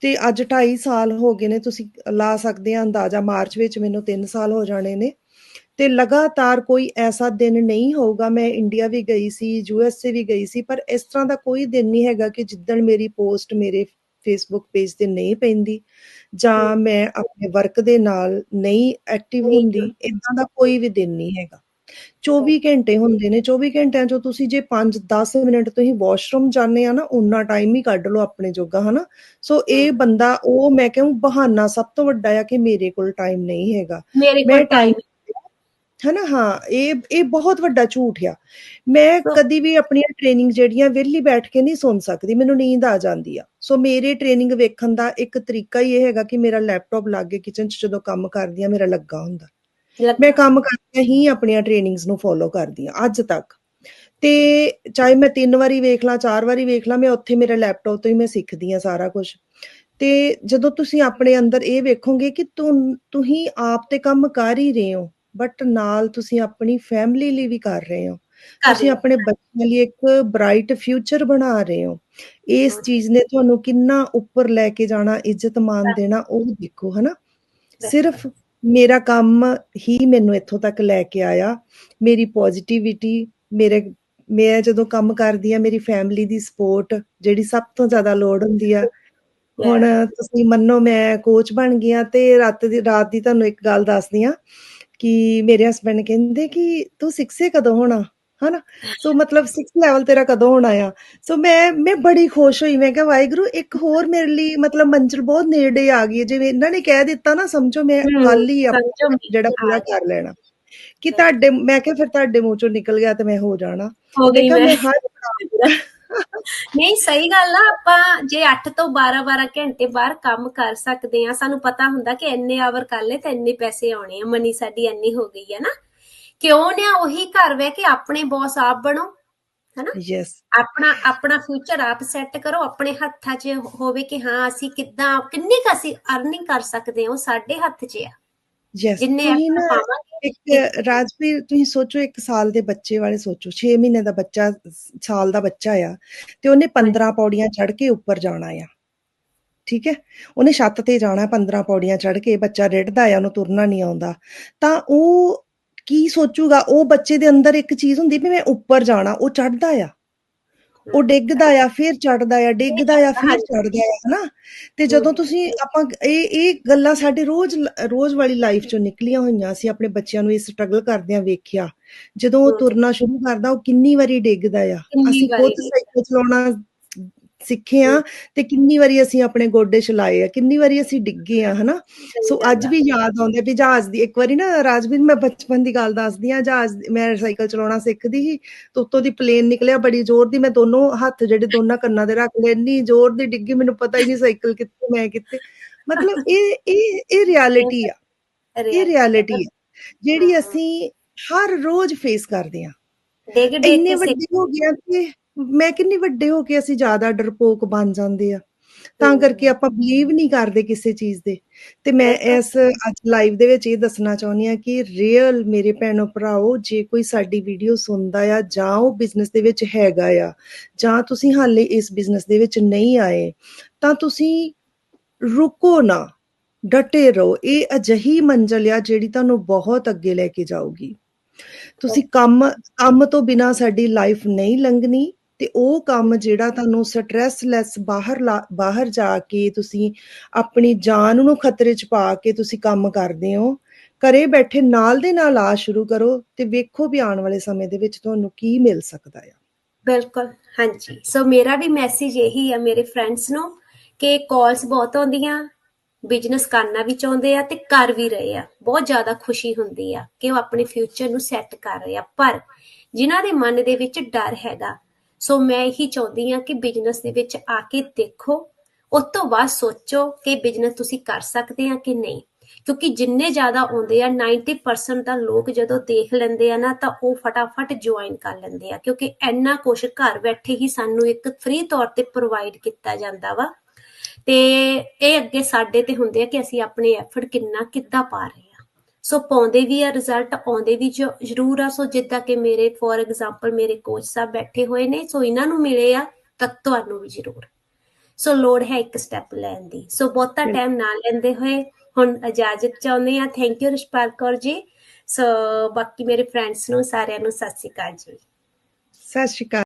ਤੇ ਅੱਜ 2.5 ਸਾਲ ਹੋ ਗਏ ਨੇ ਤੁਸੀਂ ਲਾ ਸਕਦੇ ਆ ਅੰਦਾਜ਼ਾ ਮਾਰਚ ਵਿੱਚ ਮੈਨੂੰ 3 ਸਾਲ ਹੋ ਜਾਣੇ ਨੇ। ਤੇ ਲਗਾਤਾਰ ਕੋਈ ਐਸਾ ਦਿਨ ਨਹੀਂ ਹੋਊਗਾ ਮੈਂ ਇੰਡੀਆ ਵੀ ਗਈ ਸੀ ਯੂਐਸਏ ਵੀ ਗਈ ਸੀ ਪਰ ਇਸ ਤਰ੍ਹਾਂ ਦਾ ਕੋਈ ਦਿਨ ਨਹੀਂ ਹੈਗਾ ਕਿ ਜਿੱਦਣ ਮੇਰੀ ਪੋਸਟ ਮੇਰੇ ਫੇਸਬੁੱਕ ਪੇਜ ਤੇ ਨਹੀਂ ਪੈਂਦੀ ਜਾਂ ਮੈਂ ਆਪਣੇ ਵਰਕ ਦੇ ਨਾਲ ਨਹੀਂ ਐਕਟਿਵ ਹੁੰਦੀ ਇਦਾਂ ਦਾ ਕੋਈ ਵੀ ਦਿਨ ਨਹੀਂ ਹੈਗਾ। 24 ਘੰਟੇ ਹੁੰਦੇ ਨੇ 24 ਘੰਟਿਆਂ ਚੋਂ ਤੁਸੀਂ ਜੇ 5-10 ਮਿੰਟ ਤੁਸੀਂ ਵਾਸ਼ਰੂਮ ਜਾਂਦੇ ਆ ਨਾ ਉਨਾ ਟਾਈਮ ਹੀ ਕੱਢ ਲਓ ਆਪਣੇ ਜੋਗਾ ਹਨਾ? ਸੋ ਇਹ ਬੰਦਾ ਉਹ ਮੈਂ ਕਹੂੰ ਬਹਾਨਾ ਸਭ ਤੋਂ ਵੱਡਾ ਆ ਕਿ ਮੇਰੇ ਕੋਲ ਟਾਈਮ ਨਹੀਂ ਹੈਗਾ। ਮੇਰੇ ਕੋਲ ਟਾਈਮ ਹਨਾ ਹਾਂ ਇਹ ਇਹ ਬਹੁਤ ਵੱਡਾ ਝੂਠ ਆ। ਮੈਂ ਕਦੀ ਵੀ ਆਪਣੀਆਂ ਟ੍ਰੇਨਿੰਗ ਜਿਹੜੀਆਂ ਵਿਹਲੀ ਬੈਠ ਕੇ ਨਹੀਂ ਸੁਣ ਸਕਦੀ ਮੈਨੂੰ ਨੀਂਦ ਆ ਜਾਂਦੀ ਆ। ਸੋ ਮੇਰੇ ਟ੍ਰੇਨਿੰਗ ਵੇਖਣ ਦਾ ਇੱਕ ਤਰੀਕਾ ਹੀ ਇਹ ਹੈਗਾ ਕਿ ਮੇਰਾ ਲੈਪਟਾਪ ਲੱਗ ਕਿਚਨ 'ਚ ਜਦੋਂ ਕੰਮ ਕਰਦੀ ਆ ਮੇਰਾ ਲੱਗਾ ਹੁੰਦਾ। ਮੈਂ ਕੰਮ ਕਰਦਿਆਂ ਹੀ ਆਪਣੀਆਂ ਟ੍ਰੇਨਿੰਗਸ ਨੂੰ ਫੋਲੋ ਕਰਦੀ ਆ ਅੱਜ ਤੱਕ। ਤੇ ਚਾਹੇ ਮੈਂ ਤਿੰਨ ਵਾਰੀ ਵੇਖ ਲਾਂ ਚਾਰ ਵਾਰੀ ਵੇਖ ਲਾਂ ਮੈਂ ਉੱਥੇ ਮੇਰੇ ਲੈਪਟਾਪ ਤੋਂ ਹੀ ਮੈਂ ਸਿੱਖਦੀ ਆ ਸਾਰਾ ਕੁਝ ਤੇ ਜਦੋਂ ਤੁਸੀਂ ਆਪਣੇ ਅੰਦਰ ਇਹ ਵੇਖੋਗੇ ਕਿ ਤੁਮ ਤੁਸੀਂ ਆਪ ਤੇ ਕੰਮ ਕਰ ਹੀ ਰਹੇ ਹੋ ਬਟ ਨਾਲ ਤੁਸੀਂ ਆਪਣੀ ਫੈਮਿਲੀ ਲਈ ਵੀ ਕਰ ਰਹੇ ਹੋ। ਤੁਸੀਂ ਆਪਣੇ ਬੱਚਿਆਂ ਲਈ ਇੱਕ ਬ੍ਰਾਈਟ ਫਿਊਚਰ ਬਣਾ ਰਹੇ ਹੋ। ਇਸ ਚੀਜ਼ ਨੇ ਤੁਹਾਨੂੰ ਕਿੰਨਾ ਉੱਪਰ ਲੈ ਕੇ ਜਾਣਾ ਇੱਜ਼ਤ ਮਾਨ ਦੇਣਾ ਉਹ ਦੇਖੋ ਹਨਾ? ਸਿਰਫ ਮੇਰਾ ਕੰਮ ਹੀ ਮੈਨੂੰ ਇੱਥੋਂ ਤੱਕ ਲੈ ਕੇ ਆਇਆ। ਮੇਰੀ ਪੋਜ਼ਿਟਿਵਿਟੀ ਮੇਰੇ ਮੈਂ ਜਦੋਂ ਕੰਮ ਕਰਦੀ ਆ ਮੇਰੀ ਫੈਮਿਲੀ ਦੀ ਸਪੋਰਟ ਜਿਹੜੀ ਸਭ ਤੋਂ ਜ਼ਿਆਦਾ ਲੋੜ ਹੁੰਦੀ ਆ। ਹੁਣ ਤੁਸੀਂ ਮੰਨੋ ਮੈਂ ਕੋਚ ਬਣ ਗਈ ਆ ਤੇ ਰਾਤ ਦੀ ਰਾਤ ਦੀ ਤੁਹਾਨੂੰ ਇੱਕ ਗੱਲ ਦੱਸਦੀ ਆ ਕਿ ਮੇਰੇ ਹਸਬੰਡ ਕਹਿੰਦੇ ਕਿ ਤੂੰ 6 ਕਦੋਂ ਹੋਣਾ? ਹਨਾ? ਸੋ ਮਤਲਬ 6 ਲੈਵਲ ਤੇਰਾ ਕਦੋਂ ਹੋਣਾ ਆ? ਸੋ ਮੈਂ ਮੈਂ ਬੜੀ ਖੁਸ਼ ਹੋਈ। ਮੈਂ ਕਿਹਾ ਵਾਹਿਗੁਰੂ ਇੱਕ ਹੋਰ ਮੇਰੇ ਲਈ ਮਤਲਬ ਮੰਜ਼ਿਲ ਬਹੁਤ ਨੇੜੇ ਆ ਗਈ ਜਿਵੇਂ ਇਹਨਾਂ ਨੇ ਕਹਿ ਦਿੱਤਾ ਨਾ ਸਮਝੋ ਮੈਂ ਕੱਲ ਹੀ ਆਪਣਾ ਜਿਹੜਾ ਪੂਰਾ ਕਰ ਲੈਣਾ। ਕਿ ਤੁਹਾਡੇ ਮੈਂ ਕਿਹਾ ਫਿਰ ਤੁਹਾਡੇ ਮੂੰਹ ਚੋਂ ਨਿਕਲ ਗਿਆ ਤੇ ਮੈਂ ਹੋ ਜਾਣਾ। ਹੋ ਗਈ ਮੈਂ। ਨਹੀਂ ਸਹੀ ਗੱਲ ਆ। ਆਪਾਂ ਜੇ 8 ਤੋਂ 12 12 ਘੰਟੇ ਬਾਹਰ ਕੰਮ ਕਰ ਸਕਦੇ ਆ ਸਾਨੂੰ ਪਤਾ ਹੁੰਦਾ ਕਿ ਇੰਨੇ ਆਵਰ ਕਰ ਲਏ ਤਾਂ ਇੰਨੇ ਪੈਸੇ ਆਉਣੇ ਆ। ਮਨੀ ਸਾਡੀ ਇੰਨੀ ਹੋ ਗਈ ਹੈ ਨਾ। ਕਿਉਂ ਨਾ ਉਹੀ ਘਰ ਬਹਿ ਕੇ ਆਪਣੇ ਬੌਸ ਆਪ ਬਣੋ ਹਨਾ? ਯੈਸ ਆਪਣਾ ਆਪਣਾ ਫਿਊਚਰ ਆਪ ਸੈੱਟ ਕਰੋ ਆਪਣੇ ਹੱਥਾਂ 'ਚ ਹੋਵੇ ਕਿ ਹਾਂ ਅਸੀਂ ਕਿੱਦਾਂ ਕਿੰਨੀ ਕੁ ਅਸੀਂ ਅਰਨਿੰਗ ਕਰ ਸਕਦੇ ਹਾਂ ਉਹ ਸਾਡੇ ਹੱਥ 'ਚ ਆ। ਯੈਸ ਜਿੰਨੇ ਆਪਾਂ ਪਾਵਾਂਗੇ ਇੱਕ ਰਾਜਵੀਰ ਤੁਸੀਂ ਸੋਚੋ ਇੱਕ ਸਾਲ ਦੇ ਬੱਚੇ ਵਾਲੇ ਸੋਚੋ 6 ਮਹੀਨੇ ਦਾ ਬੱਚਾ ਸਾਲ ਦਾ ਬੱਚਾ ਆ ਤੇ ਉਹਨੇ 15 ਪੌੜੀਆਂ ਚੜ ਕੇ ਉੱਪਰ ਜਾਣਾ ਆ। ਠੀਕ ਹੈ? ਉਹਨੇ ਛੱਤ ਤੇ ਜਾਣਾ 15 ਪੌੜੀਆਂ ਚੜ ਕੇ ਬੱਚਾ ਰਿੜਦਾ ਆ ਉਹਨੂੰ ਤੁਰਨਾ ਨਹੀਂ ਆਉਂਦਾ। ਤਾਂ ਉਹ ਕੀ ਸੋਚੂਗਾ? ਉਹ ਬੱਚੇ ਦੇ ਅੰਦਰ ਇੱਕ ਚੀਜ਼ ਹੁੰਦੀ ਵੀ ਮੈਂ ਉੱਪਰ ਜਾਣਾ ਉਹ ਚੜਦਾ ਆ। ਉਹ ਡਿੱਗਦਾ ਆ ਫਿਰ ਚੜਦਾ ਆ ਡਿੱਗਦਾ ਆ ਫਿਰ ਚੜਦਾ ਆ ਹਨਾ? ਤੇ ਜਦੋਂ ਤੁਸੀਂ ਆਪਾਂ ਇਹ ਇਹ ਗੱਲਾਂ ਸਾਡੇ ਰੋਜ਼ ਰੋਜ਼ ਵਾਲੀ ਲਾਈਫ ਚੋਂ ਨਿਕਲੀਆਂ ਹੋਈਆਂ ਅਸੀਂ ਆਪਣੇ ਬੱਚਿਆਂ ਨੂੰ ਇਹ ਸਟਰਗਲ ਕਰਦਿਆਂ ਵੇਖਿਆ। ਜਦੋਂ ਉਹ ਤੁਰਨਾ ਸ਼ੁਰੂ ਕਰਦਾ ਉਹ ਕਿੰਨੀ ਵਾਰੀ ਡਿੱਗਦਾ ਆ। ਅਸੀਂ ਖੁਦ ਸਾਈਕਲ ਚਲਾਉਣਾ ਸਿੱਖੇ ਆ ਤੇ ਕਿੰਨੀ ਵਾਰੀ ਅਸੀਂ ਆਪਣੇ ਗੋਡੇ ਛਲਾਏ ਆ ਕਿੰਨੀ ਵਾਰੀ ਅਸੀਂ ਡਿੱਗੇ ਆ ਹਨਾ? ਸੋ ਅੱਜ ਵੀ ਯਾਦ ਆਉਂਦਾ ਵੀ ਜਹਾਜ਼ ਦੀ ਇੱਕ ਵਾਰੀ ਨਾ ਰਾਜਵੀਰ ਮੈਂ ਬਚਪਨ ਦੀ ਗੱਲ ਦੱਸਦੀ ਆ ਜਹਾਜ਼ ਮੈਂ ਸਾਈਕਲ ਚਲਾਉਣਾ ਸਿੱਖਦੀ ਸੀ ਤੇ ਉੱਤੋਂ ਦੀ ਪਲੇਨ ਨਿਕਲਿਆ ਬੜੀ ਜ਼ੋਰ ਦੀ ਮੈਂ ਦੋਨੋਂ ਹੱਥ ਜਿਹੜੇ ਦੋਨਾਂ ਕੰਨਾਂ ਦੇ ਰੱਖ ਲਏ ਇੰਨੀ ਜ਼ੋਰ ਦੀ ਡਿੱਗੀ ਮੈਨੂੰ ਪਤਾ ਹੀ ਨਹੀਂ ਸਾਈਕਲ ਕਿੱਥੇ ਮੈਂ ਕਿੱਥੇ। ਮਤਲਬ ਇਹ ਇਹ ਇਹ ਰਿਐਲਿਟੀ ਆ। ਇਹ ਰਿਐਲਿਟੀ ਆ ਜਿਹੜੀ ਅਸੀਂ ਹਰ ਰੋਜ਼ ਫੇਸ ਕਰਦੇ ਆ ਡਿੱਗ ਡਿੱਗ ਇੰਨੇ ਵੱਡੇ ਹੋ ਗਏ ਆ ਕਿ ਮੈਂ ਕਿੰਨੀ ਵੱਡੇ ਹੋ ਕੇ ਅਸੀਂ ਜ਼ਿਆਦਾ ਡਰਪੋਕ ਬਣ ਜਾਂਦੇ ਆ। ਤਾਂ ਕਰਕੇ ਆਪਾਂ ਬਲੀਵ ਨਹੀਂ ਕਰਦੇ ਕਿਸੇ ਚੀਜ਼ ਦੇ। ਤੇ ਮੈਂ ਇਸ ਅੱਜ ਲਾਈਵ ਦੇ ਵਿੱਚ ਇਹ ਦੱਸਣਾ ਚਾਹੁੰਦੀ ਆ ਕਿ ਰੀਅਲ ਮੇਰੇ ਭੈਣੋ ਭਰਾਓ ਜੇ ਕੋਈ ਸਾਡੀ ਵੀਡੀਓ ਸੁਣਦਾ ਆ ਜਾਂ ਉਹ ਬਿਜ਼ਨਸ ਦੇ ਵਿੱਚ ਹੈਗਾ ਆ ਜਾਂ ਤੁਸੀਂ ਹਾਲੇ ਇਸ ਬਿਜ਼ਨਸ ਦੇ ਵਿੱਚ ਨਹੀਂ ਆਏ ਤਾਂ ਤੁਸੀਂ ਰੁਕੋ ਨਾ ਡਟੇ ਰਹੋ। ਇਹ ਅਜਹੀ ਮੰਜ਼ਲ ਆ ਜਿਹੜੀ ਤੁਹਾਨੂੰ ਬਹੁਤ ਅੱਗੇ ਲੈ ਕੇ ਜਾਊਗੀ। ਤੁਸੀਂ ਕੰਮ ਕੰਮ ਤੋਂ ਬਿਨਾ ਸਾਡੀ ਲਾਈਫ ਨਹੀਂ ਲੰਘਣੀ। ਤੇ ਉਹ ਕੰਮ ਜਿਹੜਾ ਤੁਹਾਨੂੰ ਸਟ੍ਰੈਸਲੈਸ ਬਾਹਰ ਬਾਹਰ ਜਾ ਕੇ ਤੁਸੀਂ ਆਪਣੀ ਜਾਨ ਨੂੰ ਖਤਰੇ 'ਚ ਪਾ ਕੇ ਤੁਸੀਂ ਕੰਮ ਕਰਦੇ ਹੋ, ਘਰੇ ਬੈਠੇ ਨਾਲ ਦੇ ਨਾਲ ਆ ਸ਼ੁਰੂ ਕਰੋ ਤੇ ਵੇਖੋ ਵੀ ਆਉਣ ਵਾਲੇ ਸਮੇਂ ਦੇ ਵਿੱਚ ਤੁਹਾਨੂੰ ਕੀ ਮਿਲ ਸਕਦਾ ਆ। ਬਿਲਕੁਲ, ਹਾਂਜੀ। ਸੋ ਮੇਰਾ ਵੀ ਮੈਸੇਜ ਇਹੀ ਆ ਮੇਰੇ ਫਰੈਂਡਸ ਨੂੰ ਕਿ ਕਾਲਸ ਬਹੁਤ ਆਉਂਦੀਆਂ ਬਿਜ਼ਨਸ ਕਰਨਾ ਵੀ ਚਾਹੁੰਦੇ ਆ ਤੇ ਕਰ ਵੀ ਰਹੇ ਆ। ਬਹੁਤ ਜ਼ਿਆਦਾ ਖੁਸ਼ੀ ਹੁੰਦੀ ਆ ਕਿ ਉਹ ਆਪਣੇ ਫਿਊਚਰ ਨੂੰ ਸੈੱਟ ਕਰ ਰਹੇ ਆ। ਪਰ ਜਿਨ੍ਹਾਂ ਦੇ ਮਨ ਦੇ ਵਿੱਚ ਡਰ ਹੈਗਾ ਸੋ ਮੈਂ ਇਹੀ ਚਾਹੁੰਦੀ ਹਾਂ ਕਿ ਬਿਜ਼ਨਸ ਦੇ ਵਿੱਚ ਆ ਕੇ ਦੇਖੋ, ਉਸ ਤੋਂ ਬਾਅਦ ਸੋਚੋ ਕਿ ਬਿਜ਼ਨਸ ਤੁਸੀਂ ਕਰ ਸਕਦੇ ਆ ਕਿ ਨਹੀਂ। ਕਿਉਂਕਿ ਜਿੰਨੇ ਜ਼ਿਆਦਾ ਆਉਂਦੇ ਆ 90% ਤਾਂ ਲੋਕ ਜਦੋਂ ਦੇਖ ਲੈਂਦੇ ਆ ਨਾ, ਤਾਂ ਉਹ ਫਟਾਫਟ ਜੁਆਇਨ ਕਰ ਲੈਂਦੇ ਆ। ਕਿਉਂਕਿ ਇੰਨਾ ਕੁਝ ਘਰ ਬੈਠੇ ਹੀ ਸਾਨੂੰ ਇੱਕ ਫ੍ਰੀ ਤੌਰ ਤੇ ਪ੍ਰੋਵਾਈਡ ਕੀਤਾ ਜਾਂਦਾ ਵਾ। ਤੇ ਇਹ ਅੱਗੇ ਸਾਡੇ ਤੇ ਹੁੰਦੇ ਆ ਕਿ ਅਸੀਂ ਆਪਣੇ ਐਫਰਟ ਕਿੰਨਾ, ਕਿੱਦਾਂ ਪਾ ਰਹੇ ਸੋ ਪਾਉਂਦੇ ਵੀ ਆ ਰਿਜ਼ਲਟ ਆਉਂਦੇ ਵੀ ਜ਼ਰੂਰ ਆ। ਸੋ ਜਿੱਦਾਂ ਕਿ ਮੇਰੇ ਫੋਰ ਐਗਜ਼ਾਮਪਲ ਮੇਰੇ ਕੋਚ ਸਾਹਿਬ ਬੈਠੇ ਹੋਏ ਨੇ ਸੋ ਇਹਨਾਂ ਨੂੰ ਮਿਲੇ ਆ ਤਾਂ ਤੁਹਾਨੂੰ ਵੀ ਜ਼ਰੂਰ। ਸੋ ਲੋੜ ਹੈ ਇੱਕ ਸਟੈਪ ਲੈਣ ਦੀ। ਸੋ ਬਹੁਤਾ ਟਾਈਮ ਨਾ ਲੈਂਦੇ ਹੋਏ ਹੁਣ ਇਜਾਜ਼ਤ ਚਾਹੁੰਦੇ ਆ। Thank you Rishpal Kaur ji. ਸੋ ਬਾਕੀ ਮੇਰੇ ਫਰੈਂਡਸ ਨੂੰ ਸਾਰਿਆਂ ਨੂੰ ਸਤਿ ਸ਼੍ਰੀ ਅਕਾਲ ਜੀ। ਸਤਿ ਸ਼੍ਰੀ ਅਕਾਲ।